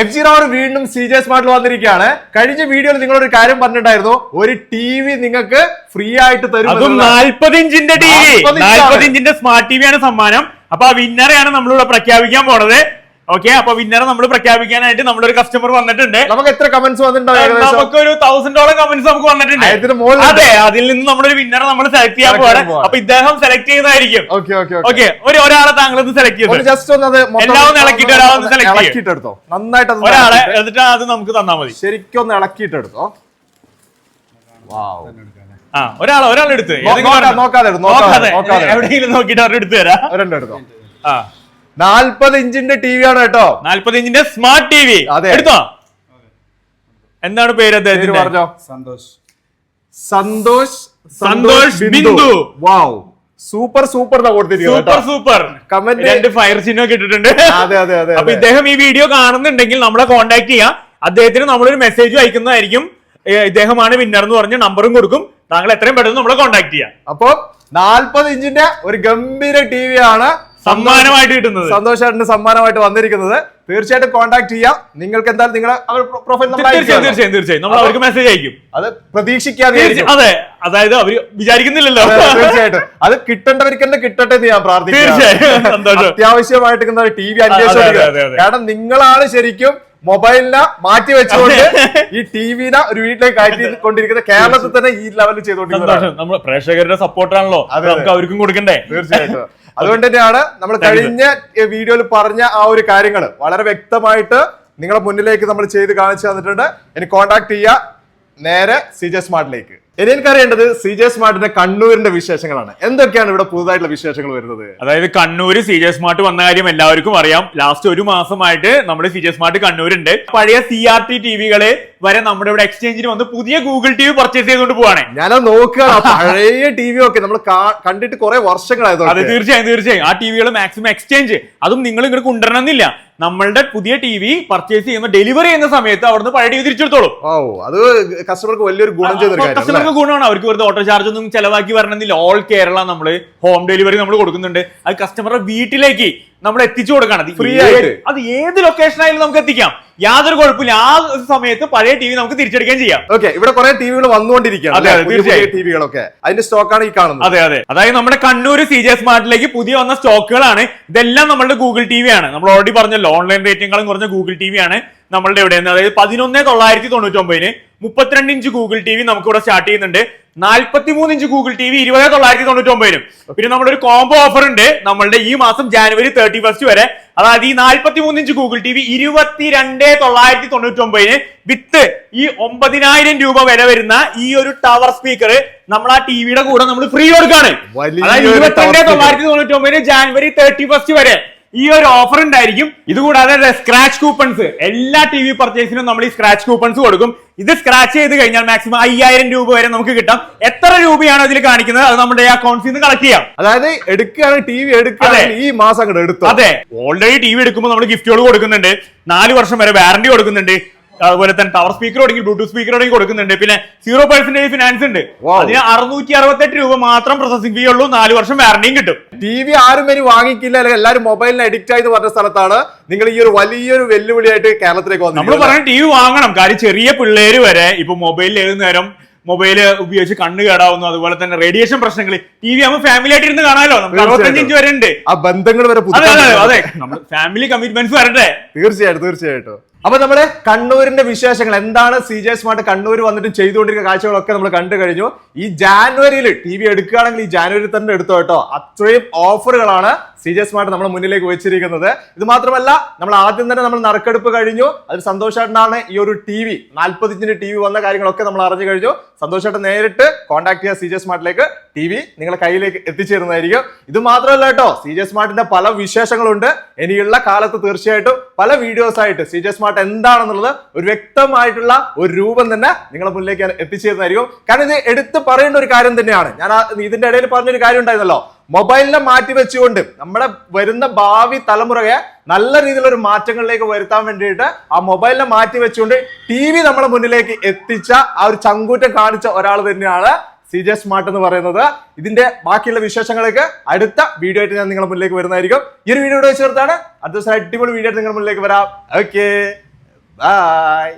F G റാവർ വീണ്ടും C J സ്മാർട്ടിൽ വന്നിരിക്കുകയാണ്. കഴിഞ്ഞ വീഡിയോയിൽ നിങ്ങളൊരു കാര്യം പറഞ്ഞിട്ടുണ്ടായിരുന്നു. ഒരു ടി വി നിങ്ങൾക്ക് ഫ്രീ ആയിട്ട് തരും അതും എന്നുള്ളത്. നാൽപ്പത് ഇഞ്ചിന്റെ ടി വി 40 നാൽപ്പത് ഇഞ്ചിന്റെ സ്മാർട്ട് ടി വി ആണ് സമ്മാനം. അപ്പൊ ആ വിന്നറെയാണ് നമ്മളിവിടെ പ്രഖ്യാപിക്കാൻ പോണത്. ഓക്കെ അപ്പൊ വിന്നറെ നമ്മൾ പ്രഖ്യാപിക്കാനായിട്ട് നമ്മളൊരു കസ്റ്റമർ വന്നിട്ടുണ്ട്. നമുക്ക് എത്ര കമന്റ്സ് വന്നിട്ടുണ്ടാവും ഏകദേശം? നമുക്ക് ഒരു തൗസൻഡോളം കമന്റ്സ് നമുക്ക് വന്നിട്ടുണ്ട്. അതെ അതിൽ നിന്ന് നമ്മളൊരു വിന്നറെ നമ്മൾ സെലക്ട് ചെയ്യാൻ പോവാണ്. അപ്പൊ ഇദ്ദേഹം സെലക്ട് ചെയ്യുന്നതായിരിക്കും. ഓക്കെ ഒരു ഒരാളെ താങ്കൾ ഒന്ന് സെലക്ട് ചെയ്തു ജസ്റ്റ് ഒന്ന് എല്ലാവരും ഇളക്കിട്ട് എല്ലാം സെലക്ട്. എടുത്തോ നന്നായിട്ട് ഒരാളെ എന്നിട്ട് അത് നമുക്ക് തന്നാ മതി. ശരിക്കും ഒന്ന് ഇളക്കിട്ടെടുത്തോ ആ ഒരാളെ ഒരാളെടുത്ത് നോക്കാതെ, നോക്കാതെ എടുത്ത്, നോക്കാതെ, നോക്കാതെ. എവിടെയെങ്കിലും നോക്കിയിട്ട് അവരുടെ എടുത്തു തരാം. ഒരെണ്ണം എടുത്തോ ആ. നാൽപ്പത് ഇഞ്ചിന്റെ ടി വി ആണ് കേട്ടോ. നാൽപ്പത് ഇഞ്ചിന്റെ സ്മാർട്ട് ടി വി. അതെ. എടുത്തോ? എന്താണ് പേര് അദ്ദേഹത്തിന് അദ്ദേഹത്തിന്റെ പറഞ്ഞോ? Santhosh. Santhosh Santhosh Bindu. Wow. Super super super. Super. Comment രണ്ട് ഫയർ സീനൊക്കെ ഇട്ടിട്ടുണ്ട്. അതെ അതെ അതെ അപ്പൊ. ഇദ്ദേഹം ഈ വീഡിയോ കാണുന്നുണ്ടെങ്കിൽ നമ്മളെ കോൺടാക്ട് ചെയ്യാം. അദ്ദേഹത്തിന് നമ്മളൊരു മെസ്സേജ് അയക്കുന്നതായിരിക്കും. ഇദ്ദേഹമാണ് വിന്നർ എന്ന് പറഞ്ഞ നമ്പറും കൊടുക്കും. താങ്കൾ എത്രയും പെട്ടെന്ന് നമ്മളെ കോൺടാക്ട് ചെയ്യാം. അപ്പൊ നാൽപ്പത് ഇഞ്ചിന്റെ ഒരു ഗംഭീര ടി വി ആണ് സമ്മാനമായിട്ട് കിട്ടുന്നത്. സന്തോഷമായിട്ട് സമ്മാനമായിട്ട് വന്നിരിക്കുന്നത്. തീർച്ചയായിട്ടും കോൺടാക്ട് ചെയ്യാം. നിങ്ങൾക്ക് എന്തായാലും നിങ്ങളെ പ്രൊഫൈൽ തീർച്ചയായും തീർച്ചയായും തീർച്ചയായും. നമ്മൾ അവർക്ക് മെസ്സേജ് അയക്കും. അത് പ്രതീക്ഷിക്കാതെ അതെ അതായത് അവർ വിചാരിക്കുന്നില്ലല്ലോ. തീർച്ചയായിട്ടും. അത് കിട്ടേണ്ടവർക്ക് തന്നെ കിട്ടട്ടെ എന്ന് ഞാൻ സന്തോഷം. അത്യാവശ്യമായിട്ട് ടി വി അന്വേഷിച്ചു. കാരണം നിങ്ങളാണ് ശരിക്കും മൊബൈലിനെ മാറ്റി വെച്ചുകൊണ്ട് ഈ ടി വിനെ ഒരു വീട്ടിലേക്ക് കയറ്റി കൊണ്ടിരിക്കുന്ന കേരളത്തിൽ തന്നെ ഈ ലെവലിൽ ചെയ്തുകൊണ്ടിരിക്കുന്നത് നമ്മൾ പ്രേക്ഷകരുടെ സപ്പോർട്ടാണല്ലോ അതെ, നമുക്ക് അവർക്കും കൊടുക്കണ്ടേ? തീർച്ചയായിട്ടും. അതുകൊണ്ട് തന്നെയാണ് നമ്മൾ കഴിഞ്ഞ വീഡിയോയിൽ പറഞ്ഞ ആ ഒരു കാര്യങ്ങൾ. വളരെ വ്യക്തമായിട്ട് നിങ്ങളുടെ മുന്നിലേക്ക് നമ്മൾ ചെയ്ത് കാണിച്ചു തന്നിട്ടുണ്ട്. ഇനി കോൺടാക്ട് ചെയ്യുക നേരെ സി ജെ സ്മാർട്ടിലേക്ക് ഇനി എനിക്കറിയേണ്ടത് സി ജെ സ്മാർട്ടിന്റെ കണ്ണൂരിന്റെ വിശേഷങ്ങളാണ്. എന്തൊക്കെയാണ് ഇവിടെ പുതുതായിട്ടുള്ള വിശേഷങ്ങൾ വരുന്നത്? അതായത് കണ്ണൂര് സി ജെ സ്മാർട്ട് വന്ന കാര്യം എല്ലാവർക്കും അറിയാം. ലാസ്റ്റ് ഒരു മാസമായിട്ട് നമ്മുടെ സി ജെ സ്മാർട്ട് കണ്ണൂരുണ്ട്. പഴയ സി ആർ ടി ടിവികൾ വരെ നമ്മുടെ ഇവിടെ എക്സ്ചേഞ്ചിന് വന്ന് പുതിയ ഗൂഗിൾ ടി വി പർച്ചേസ് ചെയ്തുകൊണ്ട് പോവാണ്. ഞാനത് നോക്കുക പഴയ ടി വി ഒക്കെ നമ്മൾ കണ്ടിട്ട് കുറെ അതെ വർഷങ്ങളായതുകൊണ്ട് തീർച്ചയായും തീർച്ചയായും. ആ ടിവികൾ മാക്സിമം എക്സ്ചേഞ്ച് അതും നിങ്ങൾ ഇങ്ങോട്ട് കൊണ്ടുവരണമെന്നില്ല. നമ്മളുടെ പുതിയ ടി വി പർച്ചേസ് ചെയ്യുന്ന ഡെലിവറി ചെയ്യുന്ന സമയത്ത് അവിടുന്ന് പഴയ ടി വി തിരിച്ചെടുത്തോളൂ. ഓ അത് കസ്റ്റമർക്ക് വലിയൊരു ഗുണം കസ്റ്റമർക്ക് ഗുണമാണ്. അവർക്ക് വെറുതെ ഓട്ടോ ചാർജ് ഒന്നും ചെലവാക്കി വരണമെന്നില്ല. ഓൾ കേരള നമ്മൾ ഹോം ഡെലിവറി നമ്മൾ കൊടുക്കുന്നുണ്ട്. അത് കസ്റ്റമറുടെ വീട്ടിലേക്ക് നമ്മൾ എത്തിച്ചു കൊടുക്കണം ഫ്രീ ആയിട്ട്. അത് ഏത് ലൊക്കേഷൻ ആയാലും നമുക്ക് എത്തിക്കാം. യാതൊരു കുഴപ്പമില്ല. ആ സമയത്ത് പഴയ ടി വി നമുക്ക് തിരിച്ചെടുക്കുകയും ചെയ്യാം. ഓക്കെ ഇവിടെ കുറെ ടിവികൾ വന്നുകൊണ്ടിരിക്കുകയാണ് അതെ, അതെ, തീർച്ചയായും. ടിവികളൊക്കെ അതിന്റെ സ്റ്റോക്കാണ് ഈ കാണുന്നത്. അതെ അതെ. അതായത് നമ്മുടെ കണ്ണൂർ സി ജെ സ്മാർട്ടിലേക്ക് പുതിയ വന്ന സ്റ്റോക്കുകളാണ് ഇതെല്ലാം നമ്മുടെ ഗൂഗിൾ ടി വി ആണ്. നമ്മൾ ഓൾറെഡി പറഞ്ഞല്ലോ ഓൺലൈൻ റേറ്റിംഗുകളും കുറഞ്ഞ ഗൂഗിൾ ടി വി ആണ് നമ്മളുടെ ഇവിടെ നിന്ന്. അതായത് പതിനൊന്ന് തൊള്ളായിരത്തി തൊണ്ണൂറ്റി ഒമ്പതിന് മുപ്പത്തിരണ്ട് ഇഞ്ച് ഗൂഗിൾ ടി വി നമുക്ക് ഇവിടെ സ്റ്റാർട്ട് ചെയ്യുന്നുണ്ട്. നാൽപ്പത്തി മൂന്ന് ഇഞ്ച് ഗൂഗിൾ ടി വി ഇരുപത് തൊള്ളായിരത്തി തൊണ്ണൂറ്റി ഒമ്പതിനും പിന്നെ നമ്മുടെ ഒരു കോംബോ ഓഫർ ഉണ്ട്. നമ്മളുടെ ഈ മാസം ജാനുവരി തേർട്ടി ഫസ്റ്റ് വരെ. അതായത് ഈ നാൽപ്പത്തി മൂന്ന് ഇഞ്ച് ഗൂഗിൾ ടി വി ഇരുപത്തിരണ്ട് തൊള്ളായിരത്തി തൊണ്ണൂറ്റി ഒമ്പതിന് വിത്ത് ഈ ഒമ്പതിനായിരം രൂപ വില വരുന്ന ഈ ഒരു ടവർ സ്പീക്കർ നമ്മൾ ആ ടിവിയുടെ കൂടെ നമ്മൾ ഫ്രീ കൊടുക്കാണ്. അതായത് ഇരുപത്തിരണ്ട്. തൊള്ളായിരത്തി തൊണ്ണൂറ്റി ഒമ്പതിന് ജാനുവരി തേർട്ടി ഫസ്റ്റ് വരെ. ഈ ഒരു ഓഫർ ഉണ്ടായിരിക്കും. ഇതുകൂടാതെ സ്ക്രാച്ച് കൂപ്പൺസ് എല്ലാ ടി വി പർച്ചേസിനും നമ്മൾ ഈ സ്ക്രാച്ച് കൂപ്പൺസ് കൊടുക്കും. ഇത് സ്ക്രാച്ച് ചെയ്ത് കഴിഞ്ഞാൽ മാക്സിമം അയ്യായിരം രൂപ വരെ നമുക്ക് കിട്ടാം. എത്ര രൂപയാണോ ഇതിൽ കാണിക്കുന്നത്? അത് നമ്മുടെ അക്കൗണ്ട്സിൽ നിന്ന് കളക്ട് ചെയ്യാം. അതായത് എടുക്കുകയാണെങ്കിൽ ടി വി എടുക്കുകയാണെങ്കിൽ ഈ മാസം അങ്ങോട്ട് എടുത്തു? അതെ. ഓൾറെഡി ടി വി എടുക്കുമ്പോൾ നമ്മൾ ഗിഫ്റ്റുകൾ കൊടുക്കുന്നുണ്ട്. നാല് വർഷം വരെ വാറണ്ടി കൊടുക്കുന്നുണ്ട്. അതുപോലെ തന്നെ ടവർ സ്പീക്കർ തുടങ്ങി ബ്ലൂടൂത്ത് സ്പീക്കർ തുടങ്ങി കൊടുക്കുന്നുണ്ട്. പിന്നെ സീറോ പെർസെന്റേജ് ഫിനാൻസ് ഉണ്ട്. അതിന് അറുന്നൂറ്റി അറുപത്തെട്ട് രൂപ മാത്രം പ്രോസസിംഗ് ഫീ ഉള്ളൂ. നാല് വർഷം വാറണ്ടിയും കിട്ടും. ടി വി ആരും ഇനി വാങ്ങിക്കില്ല. അല്ലെങ്കിൽ എല്ലാവരും മൊബൈലിന് അഡിക്റ്റ് ആയി പറഞ്ഞ സ്ഥലത്താണ് നിങ്ങൾ ഈ ഒരു വലിയൊരു വെല്ലുവിളിയായിട്ട് കേരളത്തിലേക്ക് നമ്മൾ വന്നത് പറയുന്നത് ടി വി വാങ്ങണം. കാര്യം ചെറിയ പിള്ളേര് വരെ ഇപ്പൊ മൊബൈലിൽ ഏത് നേരം മൊബൈൽ ഉപയോഗിച്ച് കണ്ണ് കേടാവുന്നു. അതുപോലെ തന്നെ റേഡിയേഷൻ പ്രശ്നങ്ങൾ ടി വി ആകുമ്പോൾ ഫാമിലി ആയിട്ട് ഇരുന്ന് കാണാമല്ലോ നമുക്ക് അറുപത്തഞ്ച് ഇഞ്ച് വരെ ഉണ്ട്. ആ ബന്ധങ്ങൾ വരെ അതെ അതെ അതെ. നമ്മൾ ഫാമിലി കമ്മിറ്റ്മെന്റ്സ് വരട്ടെ. തീർച്ചയായിട്ടും തീർച്ചയായിട്ടും. അപ്പൊ നമ്മുടെ കണ്ണൂരിന്റെ വിശേഷങ്ങൾ. എന്താണ് സി ജെ സ്മാർട്ട് കണ്ണൂർ വന്നിട്ട് ചെയ്തുകൊണ്ടിരിക്കുന്ന കാഴ്ചകളൊക്കെ നമ്മൾ കണ്ടു കഴിഞ്ഞു. ഈ ജാനുവരിയിൽ ടി വി എടുക്കുകയാണെങ്കിൽ ഈ ജാനുവരി തന്നെ എടുത്തോ കേട്ടോ. അത്രയും ഓഫറുകളാണ് സി ജെ സ്മാർട്ട് നമ്മുടെ മുന്നിലേക്ക് വെച്ചിരിക്കുന്നത്. ഇത് മാത്രമല്ല നമ്മൾ ആദ്യം തന്നെ നമ്മൾ നറുക്കെടുപ്പ് കഴിഞ്ഞു. അതിൽ സന്തോഷേട്ടനാണ് ഈ ഒരു ടി വി. നാൽപ്പത് ഇഞ്ചിന്റെ ടി വി വന്ന കാര്യങ്ങളൊക്കെ നമ്മൾ അറിഞ്ഞു കഴിഞ്ഞു. സന്തോഷേട്ടൻ നേരിട്ട് കോൺടാക്ട് ചെയ്യുക സി ജെ സ്മാർട്ടിലേക്ക് ടി വി നിങ്ങളുടെ കയ്യിലേക്ക് എത്തിച്ചേരുന്നതായിരിക്കും. ഇത് മാത്രമല്ല കേട്ടോ സി ജെ സ്മാർട്ടിന്റെ പല വിശേഷങ്ങളുണ്ട്. ഇനിയുള്ള കാലത്ത് തീർച്ചയായിട്ടും പല വീഡിയോസ് ആയിട്ട് സി ജെ സ്മാർട്ട് എന്താണെന്നുള്ളത് ഒരു വ്യക്തമായിട്ടുള്ള ഒരു രൂപം തന്നെ നിങ്ങളെ മുന്നിലേക്ക് എത്തിച്ചേരുന്നതായിരിക്കും. കാരണം ഇത് എടുത്ത് പറയേണ്ട ഒരു കാര്യം തന്നെയാണ്. ഞാൻ ഇതിന്റെ ഇടയിൽ പറഞ്ഞൊരു കാര്യം ഉണ്ടായിരുന്നല്ലോ. മൊബൈലിനെ മാറ്റി വെച്ചുകൊണ്ട് നമ്മുടെ വരുന്ന ഭാവി തലമുറയെ നല്ല രീതിയിലുള്ള ഒരു മാറ്റങ്ങളിലേക്ക് വരുത്താൻ വേണ്ടിയിട്ട് ആ മൊബൈലിനെ മാറ്റി വെച്ചുകൊണ്ട് ടി വി നമ്മുടെ മുന്നിലേക്ക് എത്തിച്ച ആ ഒരു ചങ്കൂറ്റം കാണിച്ച ഒരാൾ തന്നെയാണ് സി ജെ സ്മാർട്ട് എന്ന് പറയുന്നത്. ഇതിന്റെ ബാക്കിയുള്ള വിശേഷങ്ങളൊക്കെ അടുത്ത വീഡിയോ ആയിട്ട് ഞാൻ നിങ്ങളുടെ മുന്നിലേക്ക് വരുന്നതായിരിക്കും. ഈ ഒരു വീഡിയോ ചേർത്താണ് അടുത്ത ദിവസം അടിപൊളി വീഡിയോ ആയിട്ട് നിങ്ങളുടെ മുന്നിലേക്ക് വരാം. Okay bye